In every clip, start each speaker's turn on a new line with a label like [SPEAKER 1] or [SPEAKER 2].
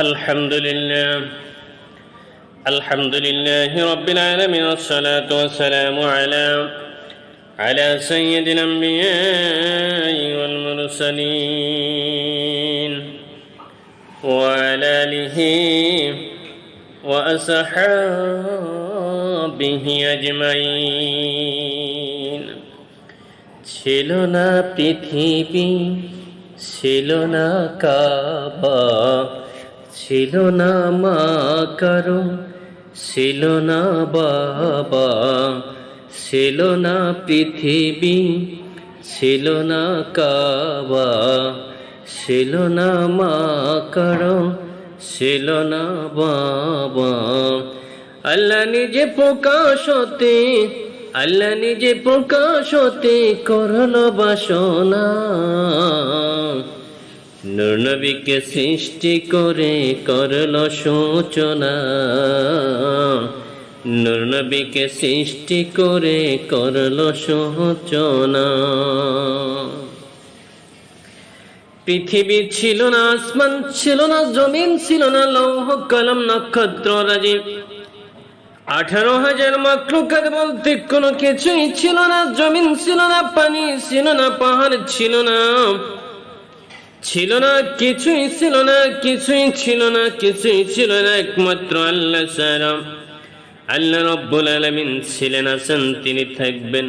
[SPEAKER 1] الحمد لله الحمد لله رب العالمين والصلاة والسلام على على سيد الأنبياء والمرسلين وعلى آله وأصحابه أجمعين ছিল না পৃথিবী ছিল না কাবা ছিল না মা কারও ছিল না বাবা ছিল না পৃথিবী ছিল না কাবা ছিল না মা কারও ছিল না বাবা। আল্লাহ নিজে প্রকাশ হতে, আল্লাহ নিজে প্রকাশ করল বাসনা। নবীকে সৃষ্টি করে করল সূচনা। নবীকে সৃষ্টি করে করল সূচনা। পৃথিবী ছিল না, আসমান ছিল না, জমিন ছিল না, লৌহ কলম নক্ষত্র রাজীব আঠারো হাজার মাকলুকাত বলতে কোনো কিছুই ছিল না, জমিন ছিল না, পানি ছিল না, পাহাড় ছিল না। ছিল না, কিছুই ছিল না, কিছুই ছিল না, কিছুই ছিল না, একমাত্র আল্লাহ সারা আল্লাহ রব্বুল আলমিন ছিলেন, আছেন, তিনি থাকবেন।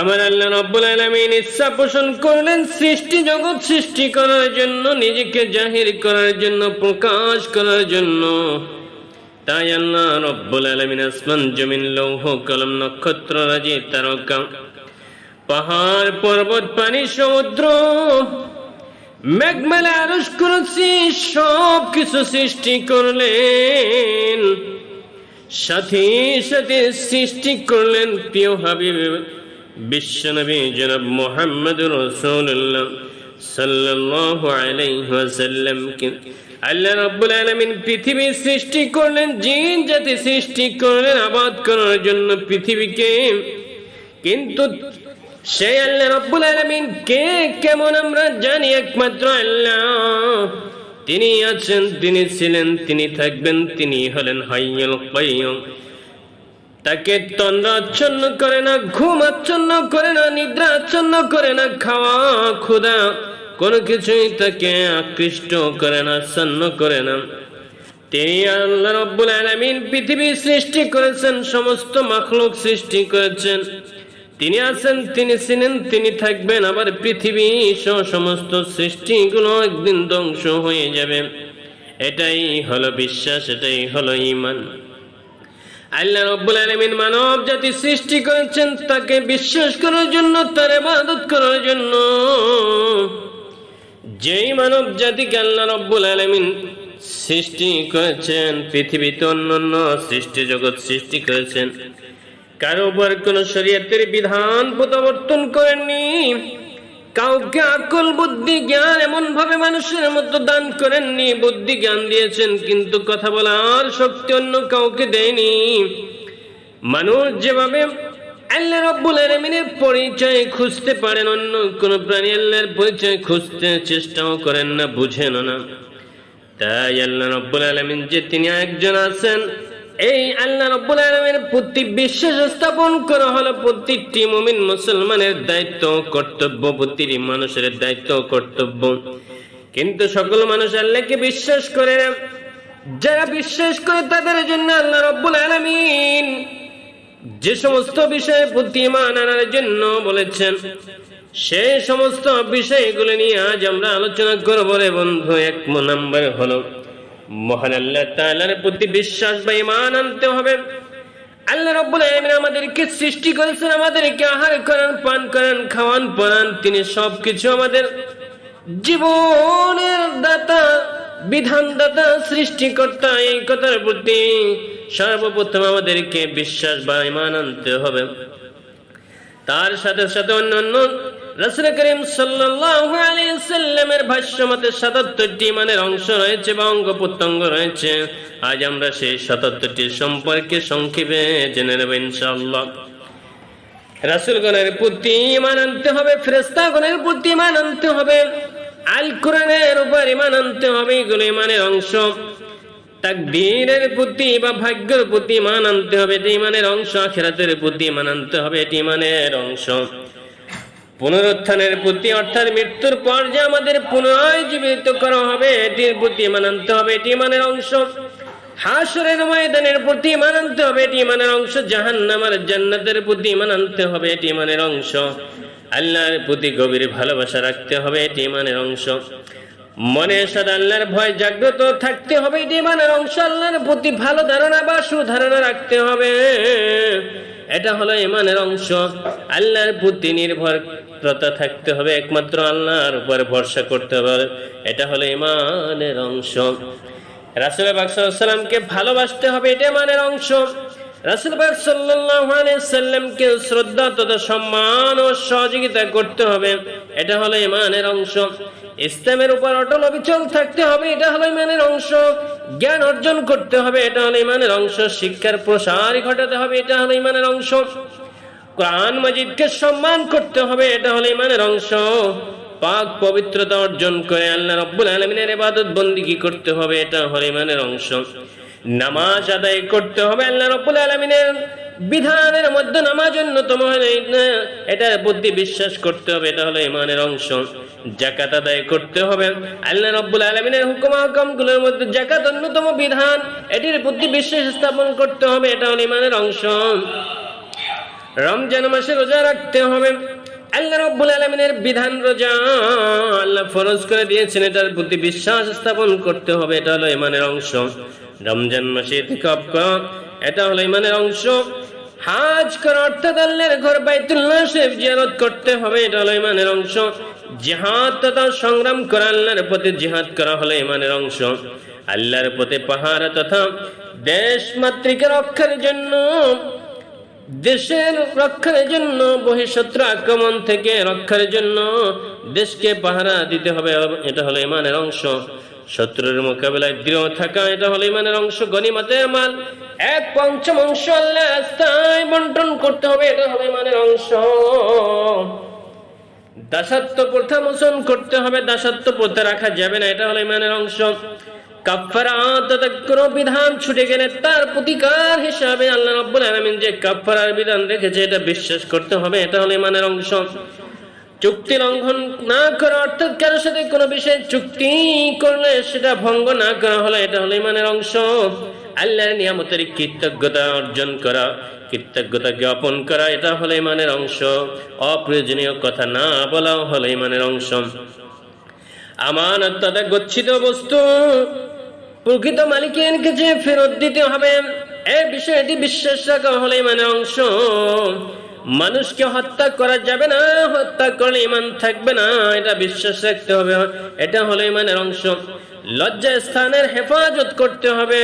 [SPEAKER 1] আমার আল্লাহ রব্বুল আলমিন ইচ্ছা পোষণ করলেন সৃষ্টি জগৎ সৃষ্টি করার জন্য, নিজেকে জাহির করার জন্য, প্রকাশ করার জন্য। তাই আল্লাহ রব্বুল আলমিন আসমান, জমিন, লৌহ, কলম, নক্ষত্র, রাজি, তারকা, পাহাড়, পর্বত, পানি, সমুদ্র মেঘমেলা আরস করেছি সব কিছু সৃষ্টি করলেন। সাথে সাথে সৃষ্টি করলেন প্রিয় হাবিব, বিশ্বনবী জনাব মোহাম্মদ রসুল্লাহ সাল্লাল্লাহু আলাইহি ওয়াসাল্লামকে আল্লাহ রাব্বুল আলামিন পৃথিবী সৃষ্টি করলেন, জিন জাতি সৃষ্টি করলেন, আবাদ করার জন্য পৃথিবীকে। কিন্তু সেই আল্লাহ রাব্বুল আলামিন কে কেমন আমরা জানি একমাত্র আল্লাহ। তিনি আছেন, তিনি ছিলেন, তিনি থাকবেন, তিনি হলেন হাইয়ুল কাইয়ুম। তাকে তন্দ্রা আচ্ছন্ন করে না, ঘুম আচ্ছন্ন করে না, নিদ্রা আচ্ছন্ন করে না, খাওয়া ক্ষুধা কোনো কিছুই তাকে আকৃষ্ট করে না, আচ্ছন্ন করে না। তিনি আল্লাহ রব্বুল আলামিন পৃথিবী সৃষ্টি করেছেন, সমস্ত মাখলুক সৃষ্টি করেছেন। তিনি আছেন, তিনি ছিলেন তিনি থাকবেন। আবার পৃথিবী সহ সমস্ত সৃষ্টিগুলো একদিন ধ্বংস হয়ে যাবে। এটাই হলো বিশ্বাস, এটাই হলো ইমান আল্লাহ রব্বুল আলামিন মানব জাতি সৃষ্টি করেছেন, তাকে বিশ্বাস করার জন্য, তার ইবাদত করার জন্য। যেই মানব জাতিকে আল্লাহ রব্বুল আলামিন সৃষ্টি করেছেন, পৃথিবীতে অন্যান্য সৃষ্টি জগৎ সৃষ্টি করেছেন কারও উপর কোন শরীয়তের বিধান প্রবর্তন করেননি। কাউকে আকল বুদ্ধি জ্ঞান এমন ভাবে মানুষের মতো দান করেননি, বুদ্ধি জ্ঞান দিয়েছেন, কিন্তু কথা বলার শক্তি অন্য কাউকে দেয়নি। মানুষ যেভাবে আল্লাহ রব্বুল পরিচয় খুঁজতে পারেন, অন্য কোন প্রাণী আল্লাহর পরিচয় খুঁজতে চেষ্টাও করেন না বুঝেন না। তাই আল্লাহ রব্বুল আলমিন যে তিনি একজন আছেন এই আল্লাহ রব্বুল আলমের প্রতি বিশ্বাস স্থাপন করা হলো প্রত্যেকটি মুমিন মুসলমানের দায়িত্ব কর্তব্য, প্রতিটি মানুষের দায়িত্ব কর্তব্য। কিন্তু সকল মানুষ আল্লাহকে বিশ্বাস করে না। যারা বিশ্বাস করে তাদের জন্য আল্লাহ রব্বুল আলমিন যে সমস্ত বিষয়ে বুদ্ধিমান আনার জন্য বলেছেন, সে সমস্ত বিষয়গুলো নিয়ে আজ আমরা আলোচনা করব রে বন্ধু, এক নম্বর হলো মহান আল্লাহ তাআলার প্রতি বিশ্বাস বা ঈমান আনতে হবে। আল্লাহ রাব্বুল আলামিন আমাদেরকে সৃষ্টি করেছেন, আমাদেরকে আহার করান, পান করান, খাওয়ান পরান তিনি সবকিছু আমাদের জীবনের দাতা, বিধানদাতা, সৃষ্টিকর্তা, এই কথার প্রতি সর্বপ্রথম আমাদেরকে বিশ্বাস বা ঈমান আনতে হবে। তার সাথে সাথে অন্যান্য রাসূল করিম সাল্লামের ভাষ্য মতে 77টি ইমানের অংশ রয়েছে বা অঙ্গ প্রত্যঙ্গ রয়েছে। আজ আমরা সেই 77টি সম্পর্কে সংক্ষেপে প্রতি ঈমান আনতে হবে প্রতি ঈমান আনতে হবে উপর ইমান আনতে হবে ইমানের অংশ। তাকদীরের প্রতি বা ভাগ্যের প্রতি ইমান আনতে হবে, এটি ইমানের অংশ, আখেরাতের প্রতি ইমান আনতে হবে, এটি ইমানের অংশ। পুনরুত্থানের প্রতি অর্থাৎ মৃত্যুর পর যে আমাদের পুনরায় জীবিত করা হবে, এটির প্রতি ইমান আনতে হবে, এটি মানের অংশ। হাসরের ময়দানের প্রতি ইমান আনতে হবে, এটি মানের অংশ। জাহান্নামের জান্নাতের প্রতি ইমান আনতে হবে, এটি মানের অংশ। আল্লাহর প্রতি গভীর ভালোবাসা রাখতে হবে, এটি মানের অংশ। মনে সাদা আল্লাহর ভয় জাগ্রত থাকতে হবে, এটি মানের অংশ। আল্লাহর প্রতি ভালো ধারণা বা সুধারণা রাখতে হবে। এটা হলো ইমানের অংশ। আল্লাহর প্রতি নির্ভরতা থাকতে হবে, একমাত্র আল্লাহর উপর ভরসা করতে হবে। এটা হলো ইমানের অংশ। রাসুল বাকসাল্লামকে ভালোবাসতে হবে, এটা ইমানের অংশ। রাসুল বাক সাল্লামকে শ্রদ্ধা তথা সম্মান ও সহযোগিতা করতে হবে, এটা হলো ইমানের অংশ। ইসলামের উপর অটল অবিচল থাকতে হবে, এটা হলো ইমানের অংশ। জ্ঞান অর্জন করতে হবে, এটা হলো ইমানের অংশ। শিক্ষার প্রসার ঘটাতে হবে, এটা হলো ইমানের অংশ। কোরআন মজিদকে সম্মান করতে হবে, এটা হলো ইমানের অংশ। পাক পবিত্রতা অর্জন করে আল্লাহ রব্বুল আলমিনের ইবাদত বন্দিগি করতে হবে, এটা হলো ইমানের অংশ। নামাজ আদায় করতে হবে আল্লাহ রব্বুল আলমিনের। বিধানের মধ্যে নামাজ অন্যতম এটার বুদ্ধি বিশ্বাস করতে হবে, এটা হলো ইমানের অংশ। জাকাত আদায় করতে হবে। আল্লাহ রব্বুল আলমিনের হুকুমগুলোর মধ্যে জাকাত অন্যতম বিধান, এটির বুদ্ধি বিশ্বাস স্থাপন করতে হবে, এটা হলো ইমানের অংশ। রমজান মাসে রোজা রাখতে হবে। আল্লাহ রব্বুল আলমিনের বিধান রোজা, আল্লাহ ফরজ করে দিয়েছেন, এটার প্রতি বিশ্বাস স্থাপন করতে হবে, এটা হলো ইমানের অংশ। রমজান মাসে করা এটা হলো ইমানের অংশ। হাজ করা অর্থাৎ আল্লাহর ঘর বাইতুল্লাহ শরীফ জিয়ারত করতে হবে, এটা হলো ইমানের অংশ। জিহাদ তথা সংগ্রাম করা আল্লাহর পথে জিহাদ করা হলো ইমানের অংশ। আল্লাহর পথে পাহাড় তথা দেশ মাতৃকা রক্ষার জন্য, দেশের রক্ষার জন্য, বহিঃশত্রু আক্রমণ থেকে রক্ষার জন্য দেশকে পাহারা দিতে হবে, এটা হলো ইমানের অংশ। শত্রুর মোকাবেলায় দৃঢ় থাকা, এটা হলো ইমানের অংশ, গনিমতের মাল। এক পঞ্চম অংশ আল্লাহ রাস্তায় বন্টন করতে হবে, এটা হলো ইমানের অংশ। দাসত্ব প্রথা মোচন করতে হবে, দাসত্ব প্রথা রাখা যাবে না, এটা হলো ইমানের অংশ। বিধান ছুটে গেলে তার প্রতিকার হিসাবে আল্লাহ রাব্বুল আলামিন যে কাফারার বিধান রেখেছে, এটা বিশ্বাস করতে হবে, এটা হলো ইমানের অংশ। চুক্তি লঙ্ঘন না করা অর্থাৎ কারোর সাথে কোনো বিষয়ে চুক্তি করলে সেটা ভঙ্গ না করা হলে এটা হলো ইমানের অংশ। আল্লাহর নিয়ামতের কৃতজ্ঞতা অর্জন করা কৃতজ্ঞতা জ্ঞাপন করা, এটা হলো ইমানের অংশ। অপ্রয়োজনীয় কথা না বলাও হলো ইমানের অংশ। আমানত তথা গচ্ছিত বস্তু, প্রকৃত মালিকের কাছে ফেরত দিতে হবে এই বিষয়টি বিশ্বাস রাখা হলে ইমানের অংশ। মানুষকে হত্যা করা যাবে না, হত্যা করলে ইমান থাকবে না, এটা বিশ্বাস রাখতে হবে। এটা হলো ইমানের অংশ। লজ্জা স্থানের হেফাজত করতে হবে।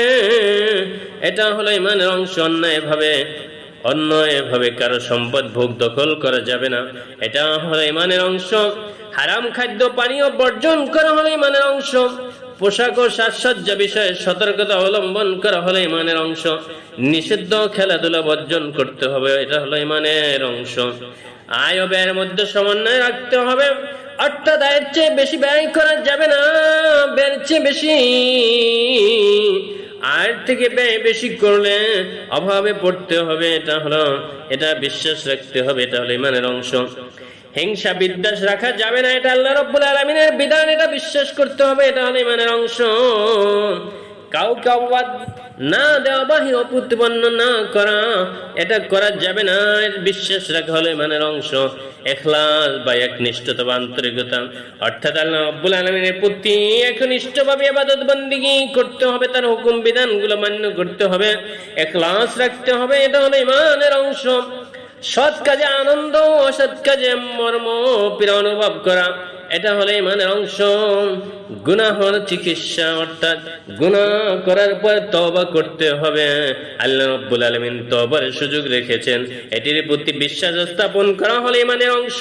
[SPEAKER 1] এটা হলো ইমানের অংশ। অন্যায় ভাবে অন্যায়ভাবে কারও সম্পদ ভোগ দখল করা যাবে না। এটা হলো ইমানের অংশ। হারাম খাদ্য পানীয় বর্জন করা হলো ইমানের অংশ। পোশাক ও সাজসজ্জা বিষয়ে সতর্কতা অবলম্বন করা হলো ইমানের অংশ। নিষিদ্ধ খেলাধুলা বর্জন করতে হবে, এটা হলো ইমানের অংশ। আয় ও ব্যয়ের মধ্যে সমন্বয় রাখতে হবে। অর্থাৎ আয়ের চেয়ে বেশি ব্যয় করা যাবে না, ব্যয়ের চেয়ে বেশি। আয়ের থেকে ব্যয় বেশি করলে অভাবে পড়তে হবে, এটা হলো, এটা বিশ্বাস রাখতে হবে, এটা হলো ইমানের অংশ। হিংসা বিদ্বেষ রাখা যাবে না, এটা আল্লাহ রব্বুল আলমিনের বিধান, এটা বিশ্বাস করতে হবে, এটা হলো ইমানের অংশ। কাউকে অপবাদ না দেওয়া, বাহির প্রতিপন্ন না করা, এটা করা যাবে না বিশ্বাস রাখা হলো ইমানের অংশ। এখলাস বা একনিষ্ঠতা বা আন্তরিকতা। অর্থাৎ আল্লাহ রব্বুল আলমিনের প্রতি একনিষ্ঠভাবে আবাদত বন্দিগি করতে হবে, তার হুকুম বিধানগুলো মান্য করতে হবে। এখলাস রাখতে হবে, এটা হলো ইমানের অংশ। সৎ কাজে আনন্দ অসৎ কাজে মর্ম পীড়া অনুভব করা। এটা হলে ইমানের অংশ। গুনাহর চিকিৎসা, অর্থাৎ গুনাহ করার পর তবা করতে হবে। আল্লাহ রব্বুল আলমিন তবার সুযোগ রেখেছেন। এটির প্রতি বিশ্বাস স্থাপন করা হলে ইমানের অংশ।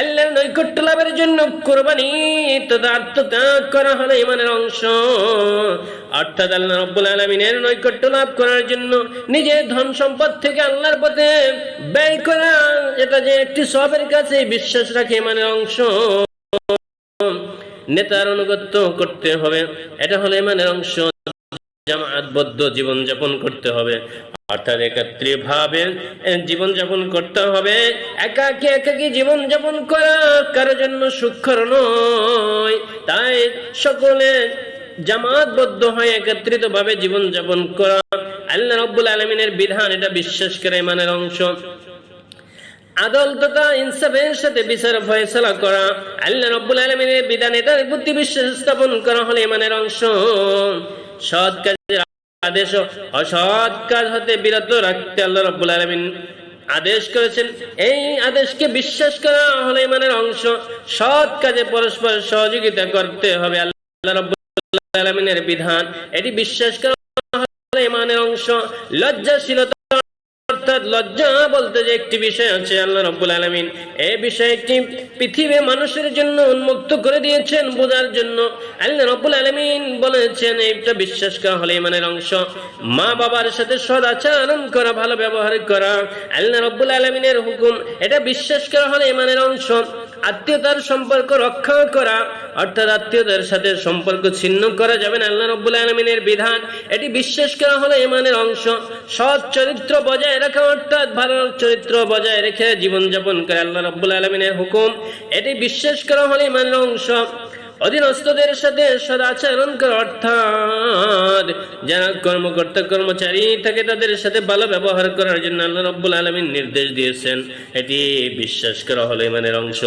[SPEAKER 1] আল্লাহর নৈকট্য লাভের জন্য কোরবানি তথা আত্মত্যাগ করা হলে ইমানের অংশ। অর্থাৎ আল্লাহ রব্বুল আলমিনের নৈকট্য লাভ করার জন্য নিজের ধন সম্পদ থেকে আল্লাহর পথে ব্যয় করা, এটা যে একটি সবের কাছে বিশ্বাস রাখে ইমানের অংশ। নেতার অনুগত্য করতে হবে। এটা হলো ইমানের অংশ। জামাতবদ্ধ জীবন যাপন করতে হবে। অর্থাৎ একত্রে ভাবে জীবন যাপন করতে হবে। একাকি একাকি জীবন যাপন করা কারোর জন্য সুখর নয়। তাই সকলে জামাতবদ্ধ হয়ে একত্রিত ভাবে জীবন যাপন করা। আল্লাহ রব্বুল আলমিনের বিধান, এটা বিশ্বাস করে ইমানের অংশ। ইনসাফের সাথে বিচার ফয়সলা করা। আল্লাহ রব্বুল আলমিনের বিধান এটার বুদ্ধি বিশ্বাস স্থাপন করা হলে অংশ। সৎ কাজের আদেশ অসৎ কাজ হতে বিরত রাখতে আল্লাহ রব্বুল আলমিন আদেশ করেছেন। এই আদেশকে বিশ্বাস করা হলে ইমানের অংশ। সৎ কাজে পরস্পর সহযোগিতা করতে হবে আল্লাহ রব্বুল আলমিনের বিধান। এটি বিশ্বাস করা হলে ইমানের অংশ। লজ্জাশীলতা লজ্জা বলতে যে একটি বিষয় আছে, আল্লাহ রব্বুল আলমিন। এ বিষয়টি পৃথিবী মানুষের জন্য উন্মুক্ত করে দিয়েছেন, বোঝার জন্য। আল্লাহ রব্বুল আলমিন বলেছেন, এইটা বিশ্বাস করা হলে ইমানের অংশ। মা বাবার সাথে সদাচরণ করা, ভালো ব্যবহার করা। আল্লাহ রব্বুল আলমিনের হুকুম, এটা বিশ্বাস করা হলে ইমানের অংশ। আত্মীয়তার সম্পর্ক রক্ষা করা, অর্থাৎ আত্মীয়তার সাথে সম্পর্ক ছিন্ন করা যাবে না। আল্লাহ রব্বুল আলমিনের বিধান, এটি বিশ্বাস করা হলো ইমানের অংশ। সৎ চরিত্র বজায় রাখা, অর্থাৎ ভালো চরিত্র বজায় রেখে জীবনযাপন করে আল্লাহ রব্বুল আলমিনের হুকুম, এটি বিশ্বাস করা হলো ইমানের অংশ। অধীনস্থদের সাথে সদাচরণ করা, অর্থাৎ যারা কর্মকর্তা, কর্মচারী থাকে তাদের সাথে ভালো ব্যবহার করার জন্য আল্লাহ রব্বুল আলমিন নির্দেশ দিয়েছেন। এটি বিশ্বাস করা হলো ইমানের অংশ।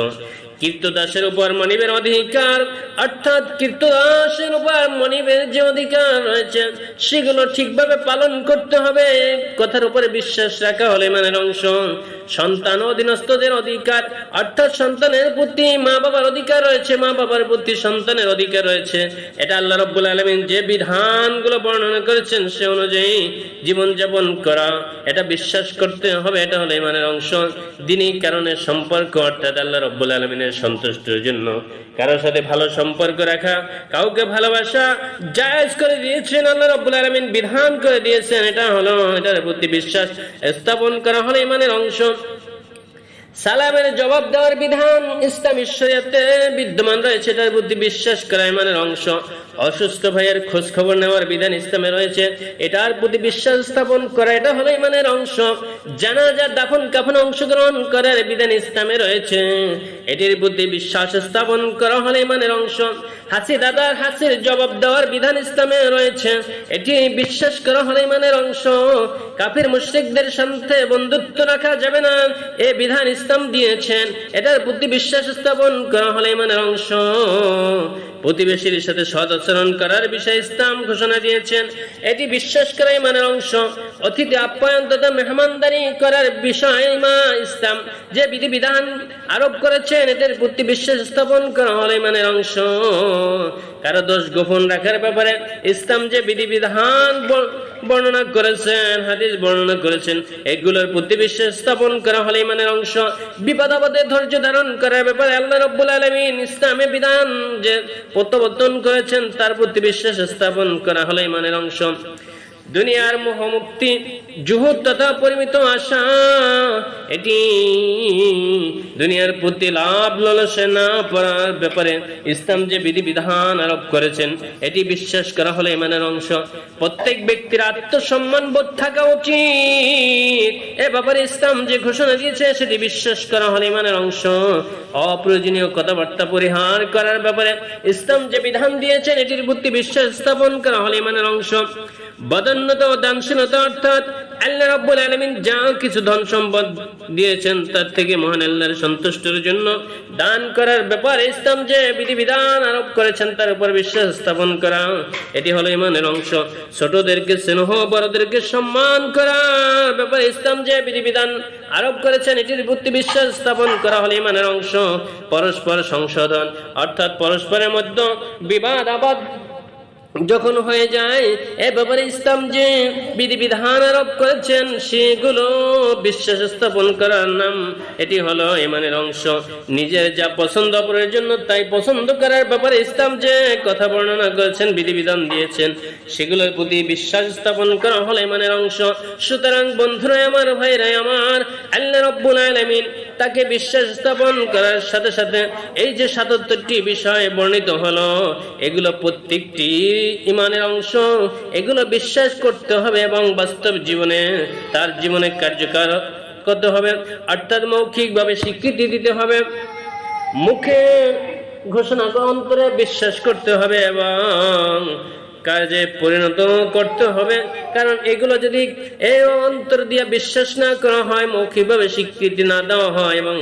[SPEAKER 1] কীর্তদাসের উপর মনিবের অধিকার, অর্থাৎ কীর্তদাসের উপর মনিবের যে অধিকার রয়েছে, সেগুলো ঠিকভাবে পালন করতে হবে। কথার উপরে বিশ্বাস রাখা হলে মানের অংশ। সন্তান অধীনস্থদের অধিকার, অর্থাৎ সন্তানের প্রতি মা বাবার অধিকার রয়েছে, মা বাবার প্রতি সন্তানের অধিকার রয়েছে। এটা আল্লাহ রব্বুল আলমিন যে বিধানগুলো বর্ণনা করেছেন সে অনুযায়ী জীবনযাপন করা। এটা বিশ্বাস করতে হবে, এটা হলো ইমানের অংশ। দিনই কারণে সম্পর্ক, অর্থাৎ আল্লাহ রব্বুল আলমিনের সন্তুষ্টির জন্য। কারোর সাথে ভালো সম্পর্ক রাখা, কাউকে ভালোবাসা জায়জ করে দিয়েছেন আল্লাহ রব্বুল আলমিন, বিধান করে দিয়েছেন, এটা হলো এটার প্রতি বিশ্বাস স্থাপন করা হলো ইমানের অংশ। সালামের জবাব দেওয়ার বিধান ইসলাম ঈশ্বরিয়াতে বিদ্যমান রয়েছে, এটার বুদ্ধি বিশ্বাস করা ইমানের অংশ। অসুস্থ ভাইয়ের খোঁজ খবর নেওয়ার বিধান ইসলামে রয়েছে, এটার প্রতি বিশ্বাস স্থাপন করা, এটা হলো ইমানের অংশ। জানাজা দাফন কাফন অংশগ্রহণ করার বিধান ইসলামে রয়েছে, এটির বুদ্ধি বিশ্বাস স্থাপন করা হলো ইমানের অংশ। হাসি দাদার হাসির জবাব দেওয়ার বিধান ইসলামে রয়েছে, এটি বিশ্বাস করা হলো ইমানের অংশ। কাফির মুশ্রিকদের সাথে বন্ধুত্ব রাখা যাবে না, এ বিধান ইসলাম দিয়েছেন, এটার বুদ্ধি বিশ্বাস স্থাপন করা হলো ইমানের অংশ। প্রতিবেশীর সাথে সদ আচরণ করার বিষয়ে ইসলাম ঘোষণা দিয়েছেন, এটি বিশ্বাস করা ইমানের অংশ। অতিথি আপ্যায়ন তথা মেহমানদারি করার বিষয় মা ইসলাম, যে বিধিবিধান আরোপ করেছেন এটার প্রতি বিশ্বাস স্থাপন করা হলো ইমানের অংশ। কারও দোষ গোপন রাখার ব্যাপারে ইসলাম যে বিধিবিধান বর্ণনা করেছেন, হাদিস বর্ণনা করেছেন। এগুলোর প্রতি বিশ্বাস স্থাপন করা হলে ইমানের অংশ বিপদপদে ধৈর্য ধারণ করার ব্যাপারে আল্লাহ রব্বুল আলমিন ইসলামে বিধান যে প্রত্যাবর্তন করেছেন, তার প্রতি বিশ্বাস স্থাপন করা হলে ইমানের অংশ। দুনিয়ার মোহমুক্তি, জুহুদ তথা পরিমিত আশা এটি দুনিয়ার প্রতি লাভ ললসে না পড়ার ব্যাপারে ইসলাম যে বিধিবিধান আরোপ করেছেন, এটি বিশ্বাস করা হলে ইমানের অংশ। প্রত্যেক ব্যক্তির আত্মসম্মান বোধ থাকা উচিত। এ ব্যাপারে ইসলাম যে ঘোষণা দিয়েছে, সেটি বিশ্বাস করা হলে ইমানের অংশ। অপ্রয়োজনীয় কথাবার্তা পরিহার করার ব্যাপারে ইসলাম যে বিধান দিয়েছেন, এটির প্রতি বিশ্বাস স্থাপন করা হলে ইমানের অংশ। বদন্যতা ও দানশীলতা অর্থাৎ আল্লাহ রাব্বুল আলামিন যা কিছু ধন সম্পদ দিয়েছেন, তার থেকে মহান আল্লাহর সন্তুষ্টির জন্য দান করার ব্যাপারে ইসলাম যে বিধিবিধান আরোপ করেছেন, তার উপর বিশ্বাস স্থাপন করা। এটি হলো ইমানের অংশ। ছোটদেরকে স্নেহ, বড়দেরকে সম্মান করা ব্যাপারে ইসলাম যে বিধিবিধান আরোপ করেছেন, এটির বুদ্ধি বিশ্বাস স্থাপন করা হলো ইমানের অংশ। পরস্পর সংশোধন, অর্থাৎ পরস্পরের মধ্যে বিবাদ, আবাদ যখন হয়ে যায়, এ ব্যাপারে ইসলাম যে বিধিবিধান আরোপ করেছেন, সেগুলো বিশ্বাস স্থাপন করার নাম, এটি হলো ইমানের অংশ। নিজের যা পছন্দ অপরের জন্য, তাই পছন্দ করার ব্যাপারে ইসলাম যে কথা বর্ণনা করেছেন, বিধিবিধান দিয়েছেন, সেগুলোর প্রতি বিশ্বাস স্থাপন করা হলো ইমানের অংশ। সুতরাং বন্ধুরা, আমার ভাইরা, আমার আল্লাহ রব্বুল আলামিন তাকে বিশ্বাস স্থাপন করার সাথে সাথে এই যে সাতাত্তরটি বিষয় বর্ণিত হলো, এগুলো প্রত্যেকটি ইমানের অংশ। এগুলো বিশ্বাস করতে হবে এবং বাস্তব জীবনে তার জীবনে কার্যকর করতে হবে। অর্থাৎ মৌখিকভাবে স্বীকৃতি দিতে হবে। মুখে ঘোষণা অন্তরে বিশ্বাস করতে হবে এবং কাজে পরিণত করতে হবে। কারণ এগুলো যদি এই অন্তর দিয়ে বিশ্বাস না করা হয়, মৌখিকভাবে স্বীকৃতি না দেওয়া হয় এবং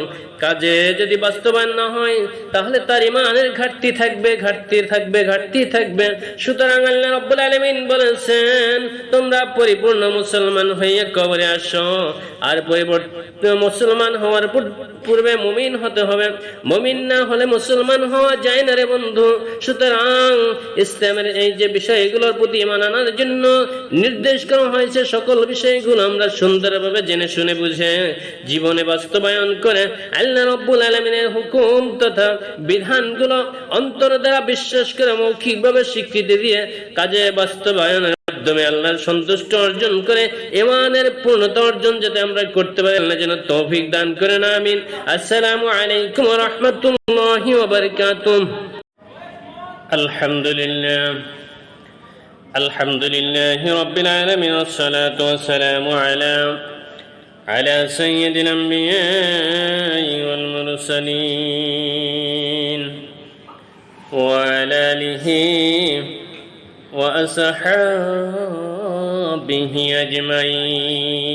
[SPEAKER 1] কাজে যদি বাস্তবায়ন না হয়, তাহলে তার ইমানের ঘাটতি থাকবে ঘাটতি থাকবে ঘাটতি থাকবে। সুতরাং আল্লাহ রব্বুল আলামিন বলেছেন, তোমরা পরিপূর্ণ মুসলমান হয়ে কবরে আসো। আর পরিবর্তন মুসলমান হওয়ার পূর্বে মুমিন হতে হবে। মুমিন না হলে মুসলমান হওয়া যায় না রে বন্ধু। সুতরাং ইসলামের এই যে বিষয়গুলোর প্রতি ইমান আনার জন্য নির্দেশ করা হয়েছে, সকল বিষয়গুলো আমরা সুন্দরভাবে জেনে শুনে বুঝে জীবনে বাস্তবায়ন করে আল্লাহ রব্বুল আলমিনের হুকুম তথা বিধানগুলো অন্তর দ্বারা বিশ্বাস করে মৌখিকভাবে স্বীকৃতি দিয়ে কাজে বাস্তবায়নের মাধ্যমে আল্লাহর সন্তুষ্ট অর্জন করে ইমানের পূর্ণতা অর্জন যাতে আমরা করতে পারি, আল্লাহ যেন তৌফিক দান করেন, আমিন। আসসালামু আলাইকুম রাহমাতুল্লাহি ওয়া আলহামদুলিল্লাহ। الحمد لله رب العالمين والصلاة والسلام على على سيد الأنبياء والمرسلين وعلى آله وأصحابه أجمعين.